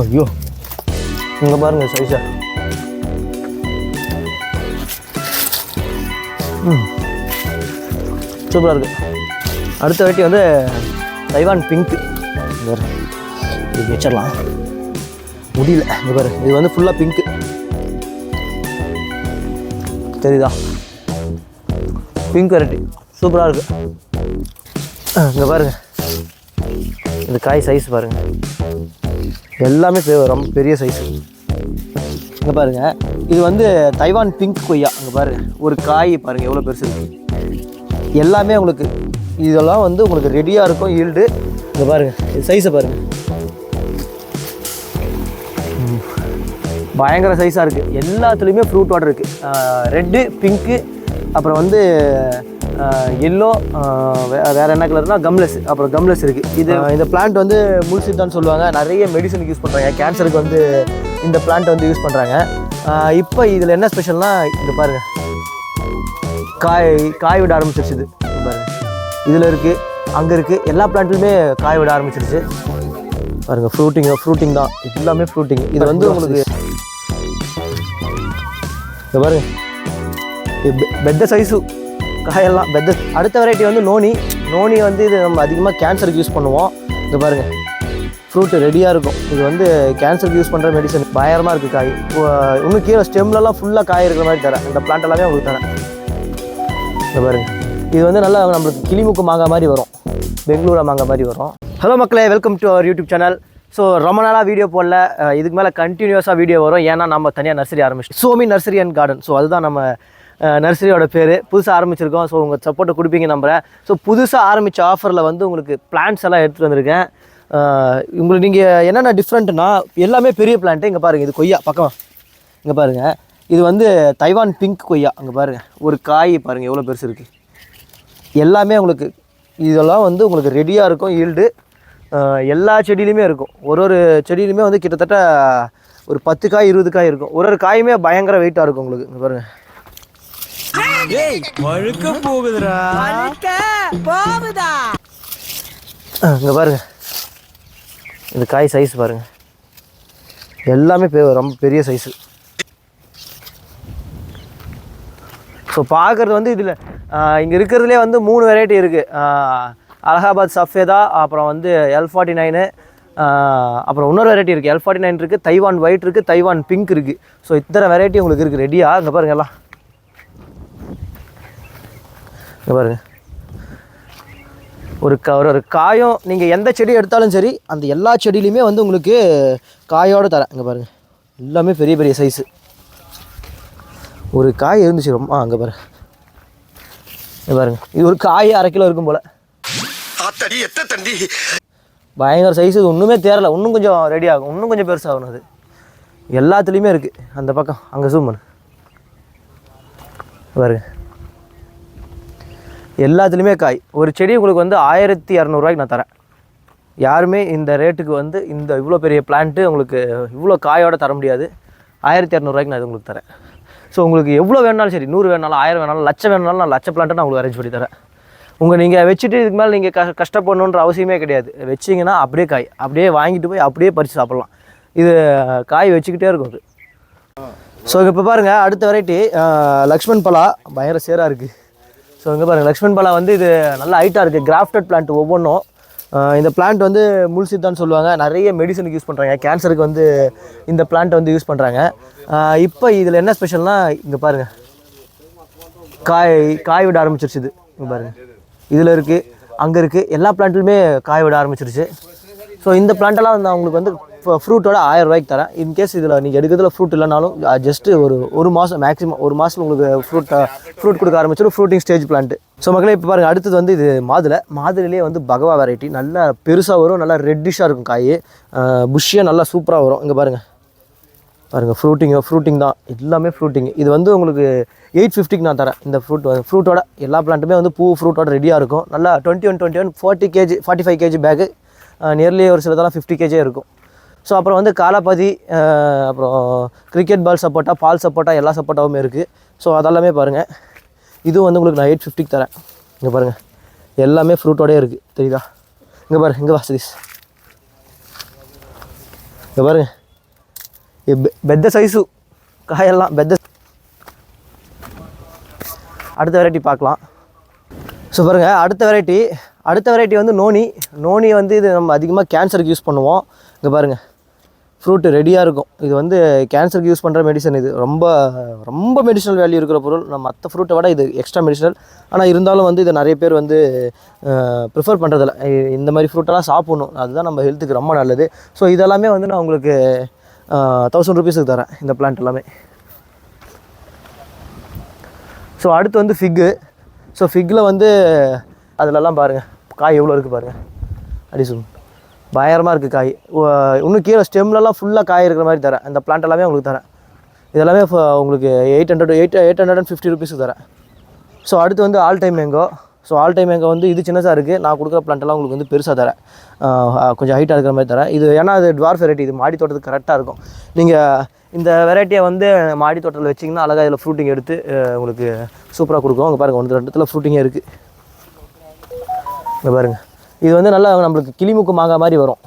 ஐயோ இங்கே பாருங்க சைஸா ம் சூப்பராக இருக்கு அடுத்த வாட்டி வந்து தைவான் பிங்க் இது வச்சிடலாம் முடியல இங்கே பாரு இது வந்து ஃபுல்லாக பிங்க்கு தெரியுதா பிங்க் வெரைட்டி சூப்பராக இருக்கு இங்கே பாருங்க இந்த காய் சைஸ் பாருங்கள் எல்லாமே ரொம்ப பெரிய சைஸ் இங்கே பாருங்க. இது வந்து தைவான் பிங்க் கொய்யா அங்கே பாருங்கள் ஒரு காய் பாருங்க எவ்வளோ பெருசு எல்லாமே உங்களுக்கு இதெல்லாம் வந்து உங்களுக்கு ரெடியாக இருக்கும் ஈல்டு இங்கே பாருங்க. சைஸை பாருங்கள் பயங்கர சைஸாக இருக்குது எல்லாத்துலேயுமே ஃப்ரூட் வாட்டர் இருக்குது ரெட்டு பிங்க்கு அப்புறம் வந்து எல்லோ வேறு என்ன கலர்னா கம்லெஸ் அப்புறம் கம்லெஸ் இருக்குது இது இந்த பிளான்ட் வந்து முல்சித்தான்னு சொல்லுவாங்க. நிறைய மெடிசனுக்கு யூஸ் பண்ணுறாங்க கேன்சருக்கு வந்து இந்த பிளான்ட் வந்து யூஸ் பண்ணுறாங்க இப்போ இதில் என்ன ஸ்பெஷல்னா இங்கே பாருங்கள் காய் காய் விட ஆரம்பிச்சிருச்சு இது. இங்க பாருங்க. இதில் இருக்குது அங்கே இருக்குது எல்லா பிளான்ட்லையுமே காய் விட ஆரம்பிச்சிருச்சு. பாருங்கள் ஃப்ரூட்டிங் ஃப்ரூட்டிங் தான். இது எல்லாமே ஃப்ரூட்டிங் இது வந்து உங்களுக்கு இங்க பாருங்க. பெத்த சைஸு காயெல்லாம் பெத்த அடுத்த வெரைட்டி வந்து நோனி. நோனி வந்து இது நம்ம அதிகமாக கேன்சருக்கு யூஸ் பண்ணுவோம். இது பாருங்கள் ஃப்ரூட்டு ரெடியாக இருக்கும். இது வந்து கேன்சருக்கு யூஸ் பண்ணுற மெடிசன் பயங்கரமாக இருக்குது காய். இன்னும் கீழே ஸ்டெம்லலாம் ஃபுல்லாக காய் இருக்கிற மாதிரி தரேன். இந்த பிளான்ட் எல்லாமே உங்களுக்கு தரேன். இங்க பாருங்க. இது வந்து நல்லா நம்மளுக்கு கிளிமுக்கு மாங்காய் மாதிரி வரும். பெங்களூரா மாங்காய் மாதிரி வரும். ஹலோ மக்களே welcome to our YouTube channel so ரொம்ப நாளாக வீடியோ போடல. இதுக்கு மேலே கண்டினியூஸாக வீடியோ வரும். ஏன்னா நம்ம தனியாக நர்சரி ஆரம்பிச்சு Somi nursery and garden so அதுதான் நம்ம நர்சரியோட பேர். புதுசாக ஆரம்பிச்சிருக்கோம். ஸோ உங்கள் சப்போர்ட்டை கொடுப்பீங்க நம்புறேன். ஸோ புதுசாக ஆரம்பித்த ஆஃபரில் வந்து உங்களுக்கு பிளான்ஸ் எல்லாம் எடுத்துகிட்டு வந்திருக்கேன். உங்களுக்கு நீங்கள் என்னென்ன டிஃப்ரெண்ட்னா எல்லாமே பெரிய பிளான்ட்டு இங்கே பாருங்கள் இது கொய்யா பக்கம். இங்கே பாருங்கள் இது வந்து தைவான் பிங்க் கொய்யா. அங்கே பாருங்கள் ஒரு காய் பாருங்கள் எவ்வளோ பெருசு இருக்குது எல்லாமே உங்களுக்கு இதெல்லாம் வந்து உங்களுக்கு ரெடியாக இருக்கும் ஈல்டு எல்லா செடியிலையுமே இருக்கும். ஒரு ஒரு செடியிலுமே வந்து கிட்டத்தட்ட ஒரு பத்து காய் இருபது காய் இருக்கும். ஒரு ஒரு காயுமே பயங்கர வெயிட்டாக இருக்கும் உங்களுக்கு. இங்கே பாருங்கள் வழுக்க போகுதுடா. இங்கே பாருங்கள் இந்த காய் சைஸ் பாருங்கள் எல்லாமே பெ ரொம்ப பெரிய சைஸு ஸோ பார்க்குறது வந்து இதில் இங்கே இருக்கிறதுலே வந்து மூணு வெரைட்டி இருக்குது அலகாபாத் சஃபேதா அப்புறம் வந்து எல் ஃபார்ட்டி நைனு அப்புறம் இன்னொரு வெரைட்டி இருக்குது எல் ஃபார்ட்டி நைன் இருக்குது தைவான் ஒயிட் இருக்குது தைவான் பிங்க் இருக்குது ஸோ இத்தனை வெரைட்டி உங்களுக்கு இருக்குது ரெடியாக இங்கே பாருங்க எல்லாம். இங்கே பாருங்கள் ஒரு க ஒரு ஒரு காயம் நீங்கள் எந்த செடி எடுத்தாலும் சரி அந்த எல்லா செடியிலையுமே வந்து உங்களுக்கு காயோடு தரேன். இங்கே பாருங்கள் எல்லாமே பெரிய பெரிய சைஸு ஒரு காய் இருந்துச்சு ரொம்ப ஆ அங்கே பாரு இங்க பாருங்க. இது ஒரு காய் அரை கிலோ இருக்கும் போல். பயங்கர சைஸ் இது ஒன்றுமே தேரல இன்னும் கொஞ்சம் ரெடி ஆகும். இன்னும் கொஞ்சம் பெருசாகணும் அது. எல்லாத்துலேயுமே இருக்குது அந்த பக்கம். அங்கே ஜூம் பண்ணு. இங்க பாருங்க. எல்லாத்துலேயுமே காய். ஒரு செடி உங்களுக்கு வந்து ஆயிரத்தி இரநூறுவாய்க்கு நான் தரேன். யாருமே இந்த ரேட்டுக்கு வந்து இந்த இவ்வளோ பெரிய பிளான்ட்டு உங்களுக்கு இவ்வளோ காயோடு தர முடியாது. ஆயிரத்தி இரநூறுவாய்க்கு நான் இது உங்களுக்கு தரேன். ஸோ உங்களுக்கு எவ்வளோ வேணாலும் சரி நூறு வேணாலும் ஆயிரம் வேணாலும் லட்சம் வேணாலும் நான் லட்ச பிளான்ட்டை நான் உங்களுக்கு அரேஞ்ச் பண்ணி தரேன். உங்கள் நீங்கள் வச்சுட்டு இதுக்கு மேலே நீங்கள் க கஷ்டப்படணுன்ற அவசியமே கிடையாது. வச்சிங்கன்னா அப்படியே காய் அப்படியே வாங்கிட்டு போய் அப்படியே பறித்து சாப்பிட்லாம். இது காய் வச்சுக்கிட்டே இருக்கும் அது. ஸோ இப்போ பாருங்கள் அடுத்த வெரைட்டி லக்ஷ்மண் பலா பயங்கர சேராக இருக்குது ஸோ இங்கே பாருங்கள் லக்ஷ்மண் பாலா வந்து இது நல்ல ஹைட்டாக இருக்குது கிராஃப்டட் பிளான்ட் ஒவ்வொன்றும். இந்த பிளான்ட் வந்து முல்சித்தான்னு சொல்லுவாங்க. நிறைய மெடிசனுக்கு யூஸ் பண்ணுறாங்க கேன்சருக்கு வந்து இந்த பிளான்ட் வந்து யூஸ் பண்ணுறாங்க இப்போ இதில் என்ன ஸ்பெஷல்னால் இங்கே பாருங்கள் காய் காய் விட ஆரம்பிச்சிருச்சு இது. இங்கே பாருங்கள் இதில் இருக்குது அங்கே இருக்குது எல்லா பிளான்ட்லையுமே காய் விட ஆரம்பிச்சிருச்சு. ஸோ இந்த பிளான்ட்டெல்லாம் வந்து அவங்களுக்கு வந்து ஃப்ரூட்டோட ஆயிரம் ரூபாய்க்கு தரேன். இன்கேஸ் இதில் நீங்கள் எடுக்கிறதுல ஃப்ரூட் இல்லைனாலும் ஜஸ்ட்டு ஒரு ஒரு மாதம் மேக்ஸிமம் ஒரு மாதம் உங்களுக்கு ஃப்ரூட் ஃப்ரூட் கொடுக்க ஆரம்பிச்சிடும். ஃப்ரூட்டிங் ஸ்டேஜ் பிளான்ட்டு ஸோ மக்களே இப்போ பாருங்கள் அடுத்தது வந்து இது மாதுளை. மாதுளையிலே வந்து பகவா வெரைட்டி நல்லா பெருசாக வரும் நல்லா ரெட்டிஷாக இருக்கும் காய். புஷ்ஷியாக நல்லா சூப்பராக வரும். இங்கே பாருங்கள் பாருங்கள் ஃப்ரூட்டிங் ஃப்ரூட்டிங் தான். எல்லாமே ஃப்ரூட்டிங் இது வந்து உங்களுக்கு எயிட் ஃபிஃப்டிக்கு நான் தரேன். இந்த ஃப்ரூட் ஃப்ரூட்டோட எல்லா பிளான்ட்டுமே வந்து பூ ஃப்ரூட்டோட ரெடியாக இருக்கும். நல்லா twenty one twenty one forty KG forty five KG bag nearly ஒரு சிலதெல்லாம் ஃபிஃப்டி கேஜியே இருக்கும். ஸோ அப்புறம் வந்து காலாபதி அப்புறம் கிரிக்கெட் பால் சப்போட்டா பால் சப்போட்டா எல்லா சப்போட்டாவும் இருக்குது ஸோ அதெல்லாமே பாருங்கள் இதுவும் வந்து உங்களுக்கு நான் எயிட் ஃபிஃப்டிக்கு தரேன். இங்கே பாருங்கள் எல்லாமே ஃப்ரூட்டோடயே இருக்குது தெரியுதா? இங்கே பாருங்கள் இங்கே வா சதீஷ். இங்கே பாருங்கள் பெ- பெத்த சைஸு காயெல்லாம் பெத்த அடுத்த வெரைட்டி பார்க்கலாம். ஸோ பாருங்கள் அடுத்த வெரைட்டி அடுத்த வெரைட்டி வந்து நோனி. நோனி வந்து இது நம்ம அதிகமாக கேன்சருக்கு யூஸ் பண்ணுவோம். இங்கே பாருங்கள் ஃப்ரூட்டு ரெடியாக இருக்கும். இது வந்து கேன்சருக்கு யூஸ் பண்ணுற மெடிசன் இது. ரொம்ப ரொம்ப மெடிசனல் வேல்யூ இருக்கிற பொருள். நம்ம மற்ற ஃப்ரூட்டை விட இது எக்ஸ்ட்ரா மெடிசனல் ஆனால் இருந்தாலும் வந்து இதை நிறைய பேர் வந்து ப்ரிஃபர் பண்ணுறதில்ல இந்த மாதிரி ஃப்ரூட்டெல்லாம் சாப்பிட்ணும். அதுதான் நம்ம ஹெல்த்துக்கு ரொம்ப நல்லது. ஸோ இதெல்லாமே வந்து நான் உங்களுக்கு தௌசண்ட் ருபீஸுக்கு தரேன். இந்த பிளான்ட் எல்லாமே. ஸோ அடுத்து வந்து ஃபிக்கு ஸோ ஃபிக்கில் வந்து அதிலெல்லாம் பாருங்கள் காய் எவ்வளோ இருக்குது பாருங்கள் அப்படி சொல்லுங்கள் பயங்கரமாக இருக்குது காய். இன்னும் கீழே ஸ்டெம்லலாம் ஃபுல்லாக காய் இருக்கிற மாதிரி தரேன். இந்த பிளான்ட் எல்லாமே உங்களுக்கு தரேன். இதெல்லாமே உங்களுக்கு eight hundred eight eight hundred and fifty ருபீஸுக்கு தரேன். ஸோ அடுத்து வந்து all time mango so all time mango வந்து இது சின்னதாக இருக்குது நான் கொடுக்குற plant உங்களுக்கு வந்து பெருசாக தரேன். கொஞ்சம் ஹைட்டாக இருக்கிற மாதிரி தரேன். இது ஏன்னா அது டுவார் வெரைட்டி இது மாடி தோட்டத்துக்கு கரெக்டாக இருக்கும். நீங்கள் இந்த வெரைட்டியை வந்து மாடி தோட்டத்தில் வச்சிங்கன்னா அழகாக இதில் ஃப்ரூட்டிங் எடுத்து உங்களுக்கு சூப்பராக கொடுக்கும். அங்கே பாருங்கள் ஒன்று ரெண்டு இடத்துல ஃப்ரூட்டிங்கே இருக்குது இங்கே பாருங்கள் இது வந்து நல்லா நம்மளுக்கு கிளிமுக்கு மாங்காய் மாதிரி வரும்.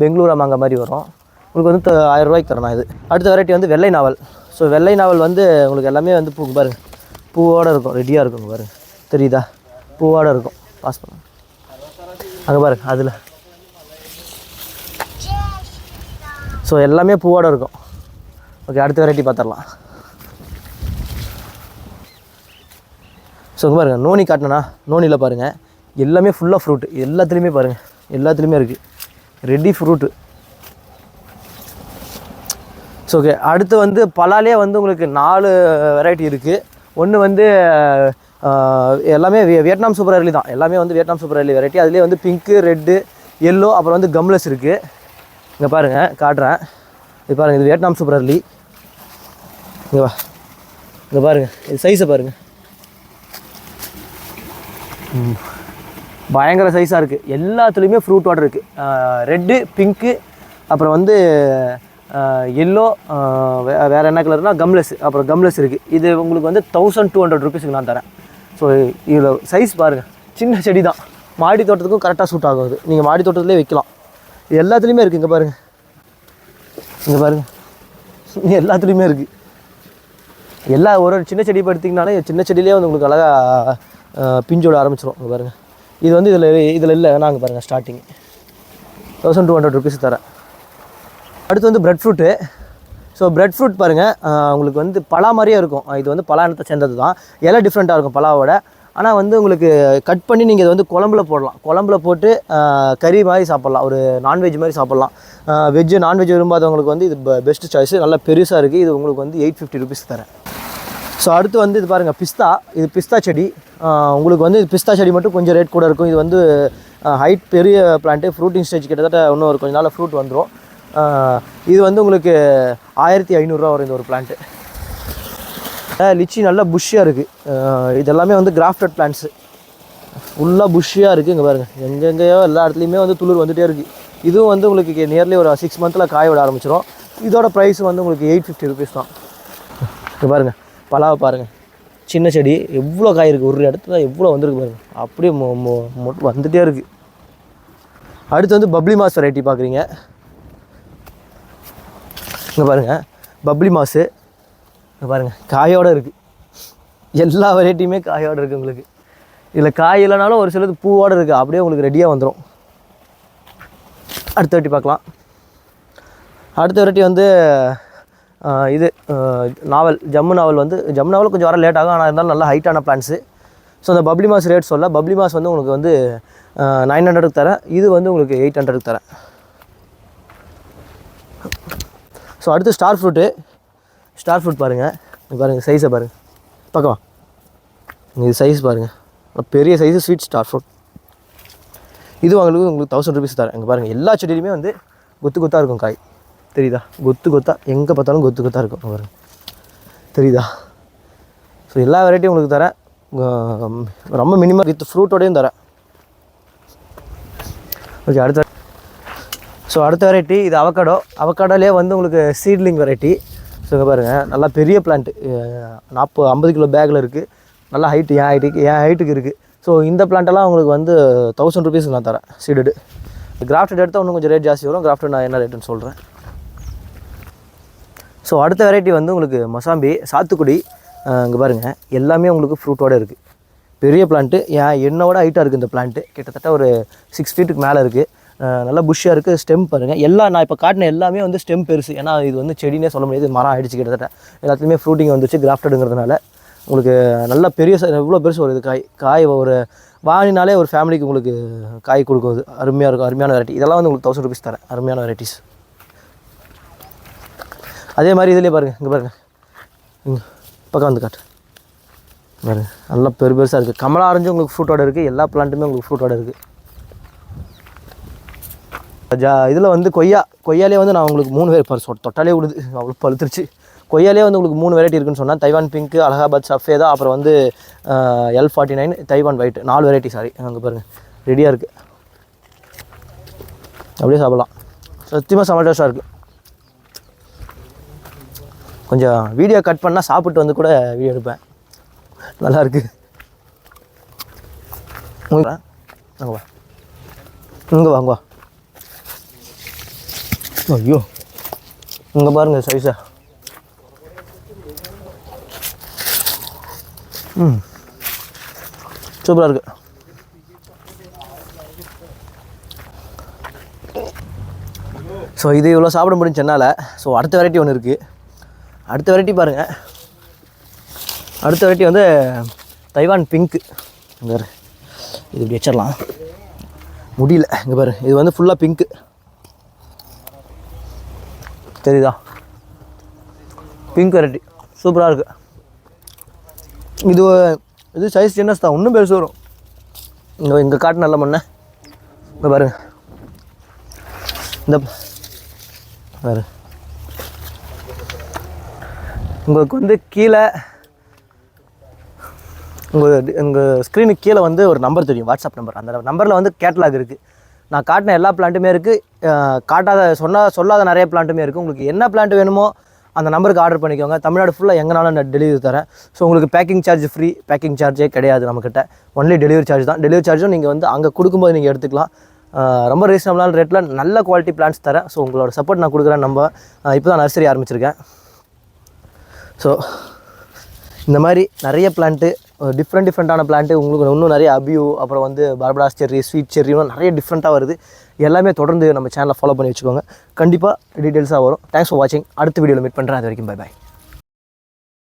பெங்களூரா மாங்காய் மாதிரி வரும். உங்களுக்கு வந்து ஆயிரம் ரூபாய்க்கு தரணும் இது. அடுத்த வெரைட்டி வந்து வெள்ளை நாவல். ஸோ வெள்ளை நாவல் வந்து உங்களுக்கு எல்லாமே வந்து பூ பாருங்க. பூவோடு இருக்கும். ரெடியாக இருக்கும் இங்க பாருங்க. தெரியுதா? பூவோடு இருக்கும். பாஸ் பண்ண அங்கே பாருங்க அதில். ஸோ எல்லாமே பூவோடு இருக்கும். ஓகே அடுத்த வெரைட்டி பார்த்துடலாம் ஸோ பாருங்கள் நோனி காட்டினா நோனியில் பாருங்கள் எல்லாமே ஃபுல்லாக ஃப்ரூட் எல்லாத்துலேயுமே பாருங்கள் எல்லாத்துலேயுமே இருக்குது ரெடி ஃப்ரூட்டு ஸோ ஓகே அடுத்து வந்து பலாலே வந்து உங்களுக்கு நாலு வெரைட்டி இருக்குது ஒன்று வந்து எல்லாமே வியட்நாம் சூப்பர் அரளி தான். எல்லாமே வந்து வியட்நாம் சூப்பர் அரளி வெரைட்டி அதுலேயே வந்து பிங்க்கு ரெட்டு எல்லோ அப்புறம் வந்து கம்லஸ் இருக்குது இங்கே பாருங்கள் காட்டுறேன். இது பாருங்கள் இது வியட்நாம் சூப்பர் அரளி இங்கே வா. இங்கே பாருங்கள் இது சைஸை பாருங்கள் பயங்கர சைஸாக இருக்குது எல்லாத்துலேயுமே ஃப்ரூட் வாட்டர் இருக்குது ரெட்டு பிங்க்கு அப்புறம் வந்து எல்லோ வேறு என்ன கலர்னால் கம்லெஸ் அப்புறம் கம்லெஸ் இருக்குது இது உங்களுக்கு வந்து தௌசண்ட் டூ ஹண்ட்ரட் ருபீஸுக்கு நான் தரேன். ஸோ இதில் சைஸ் பாருங்கள் சின்ன செடி தான் மாடி தோட்டத்துக்கும் கரெக்டாக சூட் ஆகும் நீங்கள் மாடி தோட்டத்திலே வைக்கலாம். இது எல்லாத்துலேயுமே இருக்குது இங்கே பாருங்கள் இங்கே பாருங்கள் எல்லாத்துலேயுமே இருக்குது எல்லா ஒரு ஒரு சின்ன செடி படுத்திங்கனாலே சின்ன செடியிலே வந்து உங்களுக்கு அழகாக பிஞ்சோட ஆரம்பிச்சிடும் இங்கே பாருங்கள் இது வந்து இதில் இதில் இல்லை. நாங்கள் பாருங்கள் starting thousand two hundred rupees தரேன். அடுத்து வந்து bread fruit so bread fruit பாருங்கள் உங்களுக்கு வந்து பலா மாதிரியே இருக்கும். இது வந்து பலா இனத்தை சேர்ந்தது தான். இலை டிஃப்ரெண்ட்டாக இருக்கும் பலாவோட. ஆனால் வந்து உங்களுக்கு கட் பண்ணி நீங்கள் இதை வந்து குழம்புல போடலாம். குழம்புல போட்டு கறி மாதிரி சாப்பிட்லாம். ஒரு நான்வெஜ் மாதிரி சாப்பிட்லாம். வெஜ்ஜு நான்வெஜ் விரும்பாதவங்களுக்கு வந்து இது பெஸ்ட் சாய்ஸ் நல்லா பெருசாக இருக்குது இது உங்களுக்கு வந்து எயிட் ஃபிஃப்டி ருபீஸ் தரேன். ஸோ அடுத்து வந்து இது பாருங்கள் பிஸ்தா. இது பிஸ்தா செடி. உங்களுக்கு வந்து பிஸ்தா செடி மட்டும் கொஞ்சம் ரேட் கூட இருக்கும். இது வந்து ஹைட் பெரிய பிளான்ட்டு ஃப்ரூட்டிங் ஸ்டேஜ் கிட்டத்தட்ட இன்னும் ஒரு கொஞ்ச நாள் ஃப்ரூட் வந்துடும் இது வந்து உங்களுக்கு ஆயிரத்தி ஐநூறுரூவா வரும் இந்த ஒரு பிளான்ட்டு லிச்சி நல்லா புஷ்ஷியாக இருக்குது இதெல்லாமே வந்து கிராஃப்டட் பிளான்ட்ஸு ஃபுல்லாக புஷ்ஷியாக இருக்குது இங்கே பாருங்கள் எங்கெங்கேயோ எல்லா இடத்துலையுமே வந்து துளிர் வந்துகிட்டே இருக்குது இதுவும் வந்து உங்களுக்கு நியர்லி ஒரு சிக்ஸ் மந்தில் காய விட ஆரம்பிச்சிடும் இதோட ப்ரைஸ் வந்து உங்களுக்கு எயிட் ஃபிஃப்டி ருபீஸ் தான். இங்கே பாருங்கள் பலாவை பாருங்கள் சின்ன செடி எவ்வளோ காய் இருக்குது ஒரு இடத்துல எவ்வளோ வந்திருக்கு பாருங்கள் அப்படியே மொ மொ- மொட்டு வந்துகிட்டே இருக்குது அடுத்து வந்து பப்ளி மாஸ் வெரைட்டி பார்க்குறீங்க இங்கே பாருங்கள் பப்ளி மாஸு இங்கே பாருங்கள் காயோடு இருக்குது எல்லா வெரைட்டியுமே காயோடு இருக்குது உங்களுக்கு. இதில் காய் இல்லைனாலும் ஒரு சிலது பூவோடு இருக்குது அப்படியே உங்களுக்கு ரெடியாக வந்துடும் அடுத்த வெரைட்டி பார்க்கலாம் அடுத்த வெரைட்டி வந்து இது நாவல் ஜம்மு நாவல் வந்து ஜம்மு நாவல் கொஞ்சம் வர லேட் ஆகும் ஆனால் இருந்தாலும் நல்லா ஹைட்டான பிளான்ஸு ஸோ அந்த பப்ளி மாஸ் ரேட் சொல்ல பப்ளி மாஸ் வந்து உங்களுக்கு வந்து நைன் ஹண்ட்ரடுக்கு தரேன். இது வந்து உங்களுக்கு எயிட் ஹண்ட்ரடுக்கு தரேன். ஸோ அடுத்து ஸ்டார் ஃப்ரூட்டு ஸ்டார் ஃப்ரூட் பாருங்கள் பாருங்கள் சைஸை பாருங்கள் பக்கவா இது சைஸ் பாருங்கள் பெரிய சைஸு ஸ்வீட் ஸ்டார் ஃப்ரூட் இது வாங்களுக்கு உங்களுக்கு தௌசண்ட் ருபீஸ் தரேன். இங்கே பாருங்கள் எல்லா செடியிலுமே வந்து கொத்து கொத்தாக இருக்கும் காய். தெரியுதா? கொத்து கொத்தா எங்கே பார்த்தாலும் கொத்து கொத்தாக இருக்கும். இங்க பாருங்க. தெரியுதா? ஸோ எல்லா வெரைட்டியும் உங்களுக்கு தரேன். ரொம்ப மினிமம் வித் ஃப்ரூட்டோடையும் தரேன். ஓகே அடுத்த ஸோ அடுத்த வெரைட்டி இது அவக்காடோ அவக்காடோலேயே வந்து உங்களுக்கு சீட்லிங் வெரைட்டி ஸோ இங்கே பாருங்கள் நல்லா பெரிய பிளான்ட்டு நாற்பது ஐம்பது கிலோ பேக்கில் இருக்குது நல்லா ஹைட்டு என் ஹைட்டுக்கு என் ஹைட்டுக்கு இருக்குது ஸோ இந்த பிளான்ட்டெல்லாம் உங்களுக்கு வந்து தௌசண்ட் ருபீஸ் நான் தரேன் சீடடு கிராஃப்டட் எடுத்தால் இன்னும் கொஞ்சம் ரேட் ஜாஸ்தி வரும். கிராஃப்டட் நான் என்ன ரேட்டுன்னு சொல்கிறேன் ஸோ அடுத்த வெரைட்டி வந்து உங்களுக்கு மொசாம்பி சாத்துக்குடி இங்கே பாருங்கள் எல்லாமே உங்களுக்கு ஃப்ரூட்டோடு இருக்குது பெரிய பிளான்ட்டு ஏன் என்னோட ஹைட்டாக இருக்குது இந்த பிளான்ட்டு கிட்டத்தட்ட ஒரு சிக்ஸ் ஃபீட்டுக்கு மேலே இருக்குது நல்லா புஷ்ஷாக இருக்குது ஸ்டெம் பாருங்கள் எல்லா நான் இப்போ காட்டின எல்லாமே வந்து ஸ்டெம் பெருசு. ஏன்னா இது வந்து செடினே சொல்ல முடியாது. இது மரம் ஆகிடுச்சு கிட்டத்தட்ட. எல்லாத்துலேயுமே ஃப்ரூட்டிங் வந்துச்சு கிராஃப்டடுங்கிறதுனால உங்களுக்கு நல்ல பெரிய எவ்வளோ இவ்வளோ பெருசு ஒரு இது காய் காய் ஒரு வாங்கினாலே ஒரு ஃபேமிலிக்கு உங்களுக்கு காய் கொடுக்கும். அது அருமையாக இருக்கும். அருமையான வெரைட்டி இதெல்லாம் வந்து உங்களுக்கு தௌசண்ட் ருபீஸ் தரேன். அருமையான வெரைட்டிஸ் அதே மாதிரி இதுலேயே பாருங்கள் இங்கே பாருங்கள் இங்கே பக்கம் வந்து காட்டு. பாருங்க நல்லா பெரு பெருசாக இருக்குது கமலா ஆரஞ்சு உங்களுக்கு ஃப்ரூட்டோட இருக்குது எல்லா பிளான்ட்டுமே உங்களுக்கு ஃப்ரூட்டோட இருக்குது ஜா இதில் வந்து கொய்யா கொய்யாலே வந்து நான் உங்களுக்கு மூணு பேர் பரிசு தொட்டாலே விடுது அவ்வளோ பழுத்துருச்சு. கொய்யாலே வந்து உங்களுக்கு மூணு வெரைட்டி இருக்குன்னு சொன்னால் தைவான் பிங்க்கு அலகாபாத் சஃபேதா அப்புறம் வந்து L forty nine Taiwan white நாலு வெரைட்டி சாரி அங்கே பாருங்கள் ரெடியாக இருக்குது அப்படியே சாப்பிட்லாம். சத்தியமாக செம்ம இருக்குது கொஞ்சம் வீடியோ கட் பண்ணால் சாப்பிட்டு வந்து கூட வீடியோ எடுப்பேன். நல்லாயிருக்கு இருக்கு வா. இங்கே வாங்க வா. ஐயோ. இங்கே பாருங்கள் சைஸா ம். சூப்பராக இருக்கு. ஸோ இது இவ்வளோ சாப்பிட முடிஞ்சு சென்னால் ஸோ அடுத்த வெரைட்டி ஒன்று இருக்குது அடுத்த வெரைட்டி பாருங்கள் அடுத்த வெரைட்டி வந்து தைவான் பிங்க்கு இங்கே பாரு. இது இப்படி வச்சிடலாம். முடியல. இங்கே பாரு. இது வந்து ஃபுல்லாக பிங்க்கு தெரியுதா? Pink variety. சூப்பராக இருக்குது இது இது சைஸ் சின்னஸ் தான். இன்னும் பெருசு வரும். இங்கே இங்கே காட்டு நல்ல மண்ணை. இங்கே பாருங்க. இந்த பாரு. உங்களுக்கு வந்து கீழே உங்கள் உங்கள் ஸ்க்ரீனுக்கு கீழே வந்து ஒரு நம்பர் தெரியும் வாட்ஸ்அப் நம்பர் அந்த நம்பரில் வந்து கேட்லாக் இருக்குது நான் காட்டின எல்லா பிளான்ட்டுமே இருக்குது காட்டாத சொன்ன சொல்லாத நிறைய பிளான்ட்டுமே இருக்குது உங்களுக்கு என்ன பிளான்ட் வேணுமோ அந்த நம்பருக்கு ஆர்டர் பண்ணிக்கோங்க. தமிழ்நாடு ஃபுல்லாக எங்கனாலும் நான் டெலிவரி தரேன். ஸோ உங்களுக்கு பேக்கிங் சார்ஜ் ஃப்ரீ பேக்கிங் சார்ஜே கிடையாது நம்மக்கிட்ட ஒன்லி டெலிவரி சார்ஜ் தான். டெலிவரி சார்ஜும் நீங்கள் வந்து அங்கே கொடுக்கும்போது நீங்கள் எடுத்துக்கலாம். ரொம்ப ரீசனபிளான ரேட்டில் நல்ல குவாலிட்டி பிளான்ஸ் தரேன். ஸோ உங்களோட சப்போர்ட் நான் கொடுக்குறேன் நம்ம. இப்போ தான் நர்சரி ஆரம்பிச்சிருக்கேன். ஸோ இந்த மாதிரி நிறைய பிளான்ட்டு டிஃப்ரெண்ட் டிஃப்ரெண்ட்டான பிளான்ட்டு உங்களுக்கு இன்னும் நிறைய அபியூ அப்புறம் வந்து பார்படாஸ் செர்ரி ஸ்வீட் செர்ரி இன்னும் நிறைய டிஃப்ரெண்ட்டாக வருது. எல்லாமே தொடர்ந்து நம்ம சேனலை ஃபாலோ பண்ணி வச்சுக்கோங்க. கண்டிப்பாக டீட்டெயில்ஸாக வரும். தேங்க்ஸ் ஃபார் வாட்சிங் அடுத்த வீடியோவில் மீட் பண்ணுறேன் அது வரைக்கும் பை பாய்